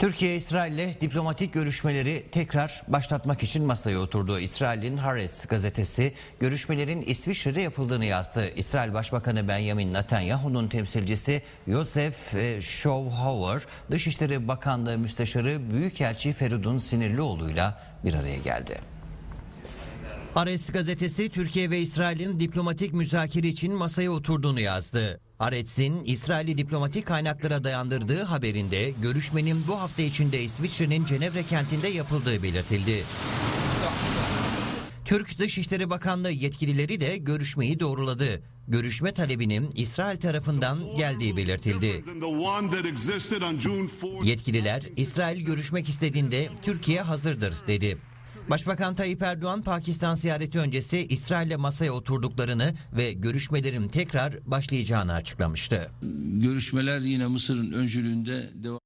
Türkiye İsrail ile diplomatik görüşmeleri tekrar başlatmak için masaya oturdu. İsrail'in Haaretz gazetesi görüşmelerin İsviçre'de yapıldığını yazdı. İsrail Başbakanı Benjamin Netanyahu'nun temsilcisi Yosef e, Schauhauer, Dışişleri Bakanlığı Müsteşarı Büyükelçi Feridun Sinirlioğlu'yla bir araya geldi. Ares gazetesi Türkiye ve İsrail'in diplomatik müzakere için masaya oturduğunu yazdı. Arets'in İsrail'i diplomatik kaynaklara dayandırdığı haberinde görüşmenin bu hafta içinde İsviçre'nin Cenevre kentinde yapıldığı belirtildi. Türk Dışişleri Bakanlığı yetkilileri de görüşmeyi doğruladı. Görüşme talebinin İsrail tarafından geldiği belirtildi. than the one that existed on June 4th. Yetkililer İsrail görüşmek istediğinde Türkiye hazırdır dedi. Başbakan Tayyip Erdoğan Pakistan ziyareti öncesi İsrail'le masaya oturduklarını ve görüşmelerin tekrar başlayacağını açıklamıştı. Görüşmeler yine Mısır'ın öncülüğünde devam